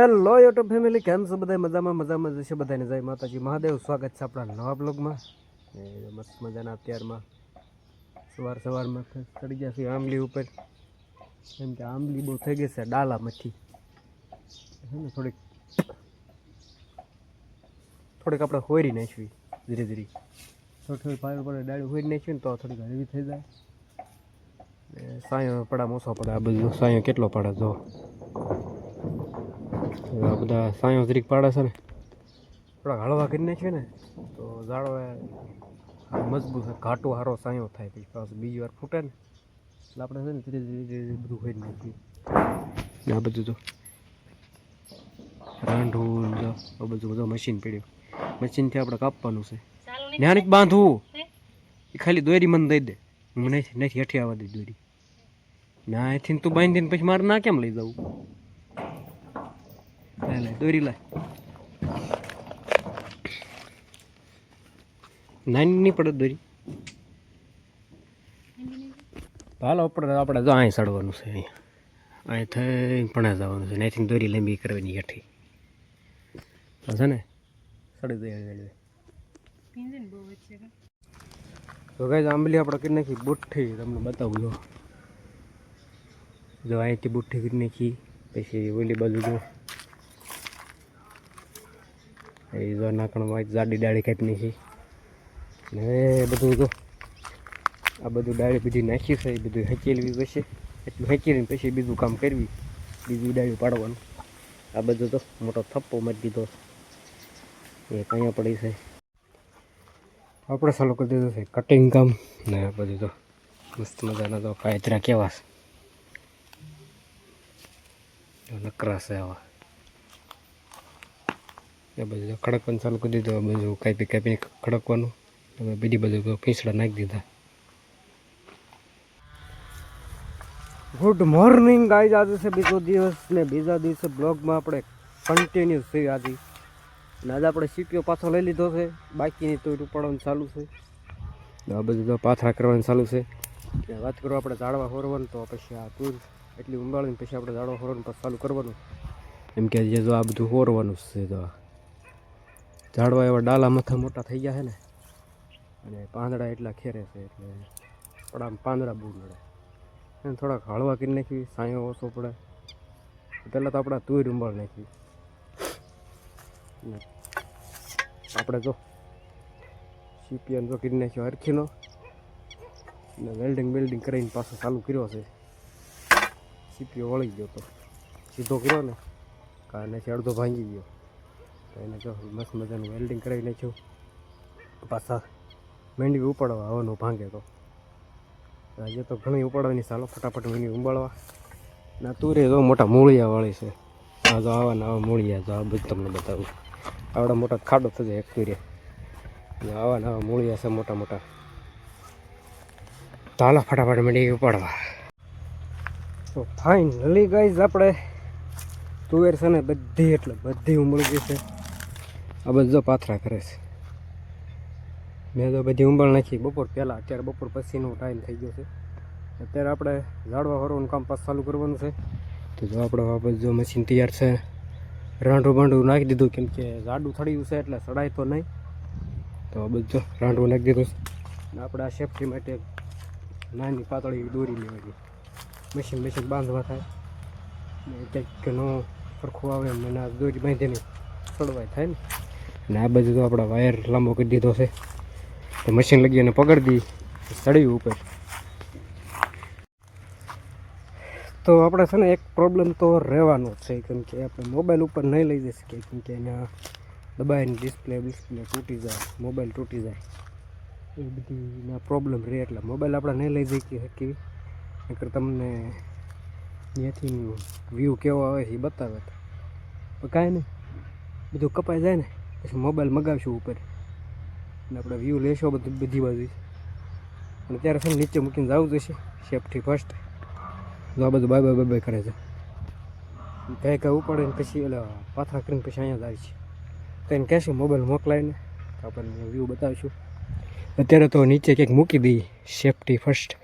Hello YouTube family કેમ છો બધા? મજામાં મજામાં જશે બધાને. જય માતાજી. મહાદેવ, સ્વાગત છે આપણા નવા બ્લોગમાં મસ્ત મજાના અત્યારમાં. સવાર સવારમાં ચડી ગયા છે આંબલી ઉપર. કેમ કે આંબલી બહુ થઈ ગઈ છે ડાલામાંથી. છે ને, થોડીક થોડીક આપણે હોરી નાખવી. ધીરે ધીરે. થોડી થોડી ફાયર પડે ડાળી હોરી નાખવી ને તો થોડીક હળવી થઈ જાય. સાયો પડા મોસો પડે આ બધું સાયો કેટલો પડે જો. આ બધા સાયો ત્રીક પાડે છે ને. થોડાક હળવા કરી નાખીએ ને, તો ઝાડવા આ મજબૂત છે ઘાટો સારો સાયો થાય પછી પાછું બીજી વાર ફૂટે ને. એટલે આપણે છે ને ધીરે ધીરે ધીરે બધું હોય નાખીએ આ બધું તો રાંઢું આ બધું બધું મશીન પડ્યું. મશીનથી આપણે કાપવાનું છે. ન્યાની બાંધવું. એ ખાલી દોરી મને દઈ દે. હું નથી નહીં હેઠી આવવા દે દોરી. ના અહીંથી તું બાંધીને પછી મારે ના કેમ લઈ જવું? દોરી લાય નાની નહીં પડે દોરી. હાલો, આપણે આપણે જો અહીં ચડવાનું છે અહીંયા. અહીં થઈ પણ જવાનું છે. અહીંથી દોરી લાંબી કરવાની હેઠી. તો છે ને સડી દઈએ રેલવે તો કઈ આંબલી આપણે કરી નાખી બુઠ્ઠી. તમને બતાવું જો. જો અહીંથી બુઠ્ઠી કરી નાખી. પછી ઓલી બાજુ જો. એ જો નાકણમાં જાડી ડાળી કાપી છે. ને બધું જો આ બધું ડાળી બધી નાખી છે, એ બધું હેંચેલવી પછી, એટલું હેંચીને પછી બીજું કામ કરવી, બીજું ડાળી પાડવાનું. આ બધું તો મોટો થપ્પો મારી દીધો એ કંઈ પડી છે. આપણે ચાલુ કરી દીધું છે કટિંગ કામ. ને આ બધું તો મસ્ત મજાના તો કાયતરા કેવા છે. નકરા છે આવા. બધું ખડકવાનું ચાલુ કરી દીધું બધું કાપી કાપીને ખડકવાનું હવે બીજી બધું તો નાખી દીધા. ગુડ મોર્નિંગ ગાઈઝ આજે છે બીજો દિવસ ને બીજા દિવસે બ્લોગમાં આપણે કન્ટિન્યુ છે આજે. ને આજે આપણે સીપીઓ પાછો લઈ લીધો છે. બાકીની તો ઉપાડવાનું ચાલુ છે. આ બધું તો પાથરા કરવાનું ચાલુ છે. વાત કરો આપણે ઝાડવા હોરવાનું, તો પછી આ તુર એટલી ઉંબાળીને પછી આપણે ઝાડવા હોરવાનું પછી ચાલુ કરવાનું. એમ કે જો આ બધું હોરવાનું છે તો. ઝાડવા એવા ડાલા મથા મોટા થઈ ગયા છે ને, અને પાંદડા એટલા ખેરે છે એટલે થોડા પાંદડા બહુ નડે. એને થોડાક હળવા કરી નાખી સાયો ઓછો પડે. પહેલાં તો આપણે તુર ઉંબાળ નાખી આપણે જો સીપીએન જો કરી નાખ્યો હરખીનો ને વેલ્ડિંગ વેલ્ડિંગ કરીને પાછો ચાલુ કર્યો છે. સીપીઓ વળી ગયો તો. સીધો કર્યો ને કારણેથી અડધો ભાંગી ગયો. તો એને જો મસ્ત મજાનું વેલ્ડિંગ કરાવી નાખ્યું. પાછા મેંડવી ઉપાડવા આવવાનું ભાંગે તો. આજે તો ઘણી ઉપાડવાની ચાલો ફટાફટ મેંડવી ઉંબાળવા. ના તુરે તો મોટા મૂળિયા વાળી છે. આ જો આવા નવા મૂળિયા જો આ બધું તમને બતાવું. આવડા મોટા ખાડો થશે એક તુરે આવા નવા મૂળિયા છે મોટા મોટા. ચાલો ફટાફટ મેંડવી ઉપાડવા. તો ફાઇનલી ગાઈઝ આપણે તુવેર છે ને બધી, એટલે બધી ઉમળી ગઈ છે. આ બધો પાથરા કરે છે. મેં તો બધી ઉંબળ નાખી. બપોર પહેલાં, અત્યારે બપોર પછીનો ટાઈમ થઈ ગયો છે. અત્યારે આપણે ઝાડવા હરવાનું કામ પાછું ચાલુ કરવાનું છે. તો જો આપણે બધું જો મશીન તૈયાર છે. રાંઢું બાંઢું નાખી દીધું. કેમ કે ઝાડું થડ્યું છે એટલે સડાય તો નહીં. તો બધું રાંઢું નાખી દીધું છે. આપણે આ સેફટી માટે નાની પાતળી દોરી લેવાની. મશીન મશીન બાંધવા થાય. ને કંઈક નો સરખું આવે આ દોરી બાંધીને સડવાય થાય ને. અને આ બાજુ તો આપણા વાયર લાંબો કરી દીધો છે. તો મશીન લગી અને પકડી દી ચડ્યું ઉપર. તો આપણે છે ને એક પ્રોબ્લેમ તો રહેવાનો જ છે, કેમ કે આપણે મોબાઈલ ઉપર નહીં લઈ જઈ શકીએ, કેમ કે એના દબાઈને ડિસ્પ્લે ડિસ્પ્લે તૂટી જાય મોબાઈલ તૂટી જાય. એ બધી પ્રોબ્લેમ રહે એટલે મોબાઈલ આપણે નહીં લઈ જઈ શકીએ નકર તમને ત્યાંથી વ્યૂ કેવો આવે છે એ બતાવે. તો કાંઈ નહીં, બધું કપાઈ જાય ને. પછી મોબાઈલ મગાવશું ઉપર. અને આપણે વ્યૂ લેશો બધું, બધી બાજુ અને ત્યારે છે નીચે મૂકીને જવું જશે સેફટી ફર્સ્ટ જો આ બધું બાય બાય કરે છે. કાંઈ કાંઈ ઉપાડે ને પછી એટલે પાથરા કરીને પછી અહીંયા જ આવી છે. તો એને કહેશું મોબાઈલ મોકલાવીને આપણને વ્યૂ બતાવીશું. અત્યારે તો નીચે ક્યાંક મૂકી દઈએ. સેફટી ફર્સ્ટ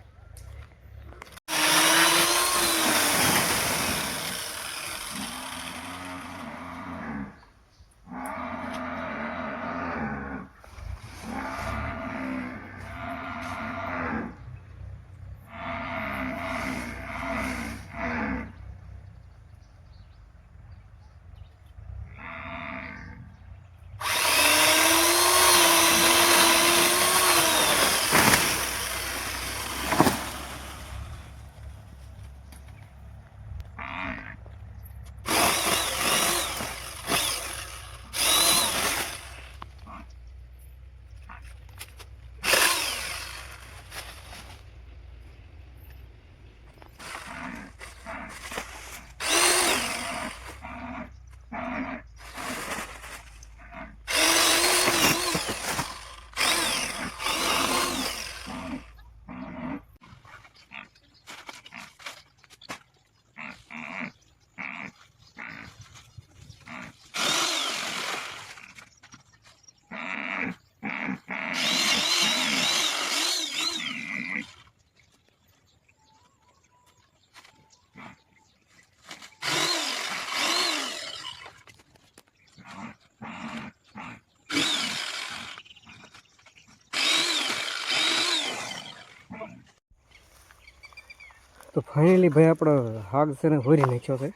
તો ફાઇનલી ભાઈ આપણો હાગ છે ને ભરી નાખ્યો છે.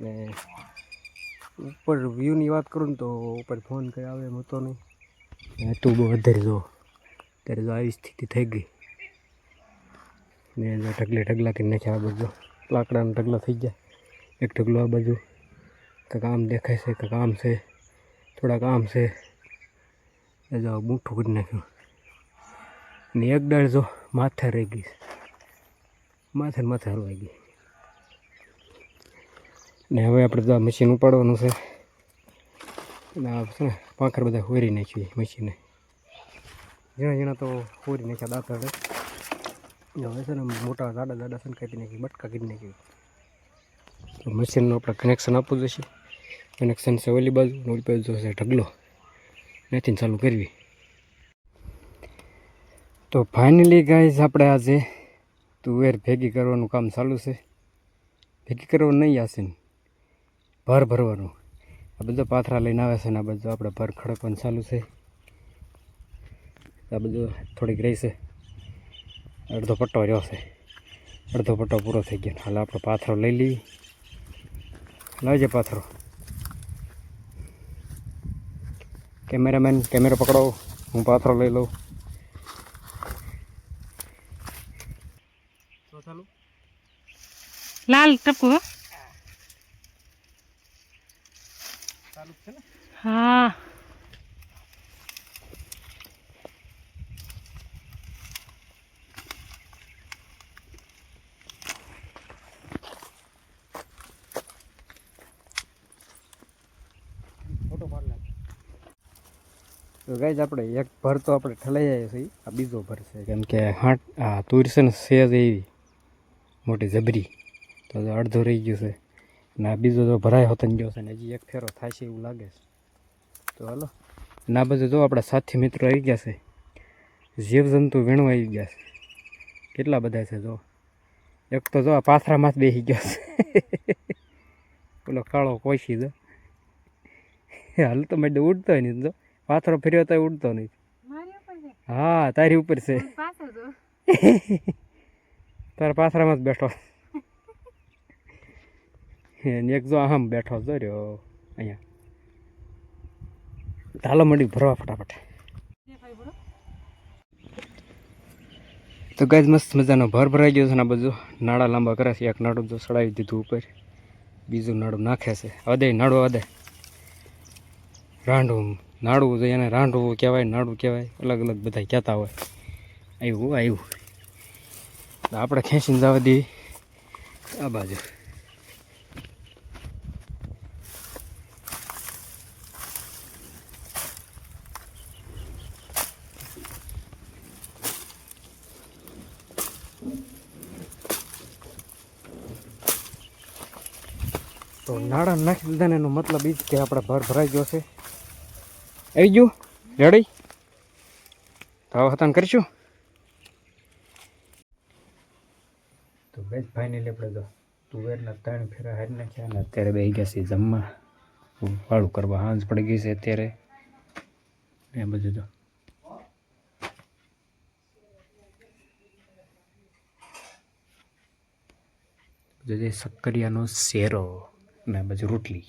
ને ઉપર વ્યૂની વાત કરું ને તો ઉપર ફોન કંઈ આવે એમ હતો નહીં. તું બહુ વધારે જો. ત્યારે જો આવી સ્થિતિ થઈ ગઈ. ને જો ઢગલે ઢગલા કરી નાખ્યા આ બાજુ. લાકડાના ઢગલા થઈ ગયા. એક ઢગલો આ બાજુ. કંઈક આમ દેખાય છે, કંઈક આમ છે. થોડાક આમ છે. એ જો બૂઠું કરી નાખ્યું. ને એક ડાળ જો માથે રહી ગઈ માથે માથે હલવાઈ ગઈ. ને હવે આપણે તો આ મશીન ઉપાડવાનું છે. અને આ છે ને પાંખર બધા હોરી નાખ્યું મશીને ઝીણા ઝીણા તો હોરી નાખ્યા દાંતડે હવે છે ને મોટા જાડા જાડા છે ને કાપી નાખી બટકા કરી નાખી તો મશીનનું આપણે કનેક્શન આપવું જશે કનેક્શન છે ઓલી બાજુ ને ઓલી બાજુ છે ઢગલો. નથી ચાલુ કરવી. તો ફાઇનલી ગાઈઝ આપણે આજે તુવેર ભેગી કરવાનું કામ ચાલુ છે? ભેગી કરવાનું નહીં આવશે ને ભર ભરવાનું. આ બધો પાથરા લઈને આવે છે ને આ બધું આપણે ભર ખડકવાનું ચાલુ છે. આ બધું થોડીક રહી અડધો પટ્ટો રહ્યો છે. અડધો પટ્ટો પૂરો થઈ ગયો. હાલ આપણે પાથરો લઈ લઈએ. લાવજે પાથરો. કેમેરામેન, કેમેરો પકડો. હું પાથરો લઈ લઉં તો ચાલુ લાલ ટપુ હો. તો ગાઈઝ આપણે એક ભર તો આપણે ઠલાઈ જાય છે આ બીજો ભર છે. કેમ કે હાટ આ તુરસન સેજ એવી, મોટી જબરી. તો અડધો રહી ગયું છે. ને આ બીજો તો ભરાય હોતો ગયો છે ને હજી એક ફેરો થાય છે એવું લાગે છે. તો હાલો. ના બધું જો આપણા સાથી મિત્રો આવી ગયા છે. જીવજંતુ વીણવા આવી ગયા છે. કેટલા બધા છે જો. એક તો જો આ પાથરામાં જ બેસી ગયો છે. પેલો કાળો કોશી જો. હાલ તો મેં ઉડતો નહીં જો. પાથરો ફેર્યો તો ઉડતો નહીં. હા તારી ઉપર છે. તારા પાથરામાં જ બેઠો. એક જો આમ બેઠો જો રહ્યો અહીંયા. ઢાલો મંડી ભરવા ફટાફટ. તો ગાય મસ્ત મજાનો ભર ભરાઈ ગયો છે ને આ બધું નાળા લાંબા કરે છે. એક નાડું જો સડાવી દીધું ઉપર. બીજું નાડું નાખે છે. અદે નાડું અદે. રાંડવું નાડવું જોઈએ એને રાંડવું કહેવાય, નાડું કહેવાય. અલગ અલગ બધા કહેતા હોય. આવ્યું આવ્યું આપણે ખેંચીને જવા દઈએ. આ બાજુ. નાણાં નાખી દીધા ને એનો મતલબ એ જ કે આપણે ભર ભરાઈ ગયો છે. આવી ગયું? રેડી? તો હતાન કરીશું? તો બેજ ભાઈને આપણે તો. તુવેરના ત્રણ ફેરા હારી નાખ્યા અને અત્યારે બે ગયા છે જમવા. વાળું કરવા હાંજ પડી ગઈ છે અત્યારે. એ બધું તો. જે શક્કરિયાનો શેરો. ને પછી રોટલી.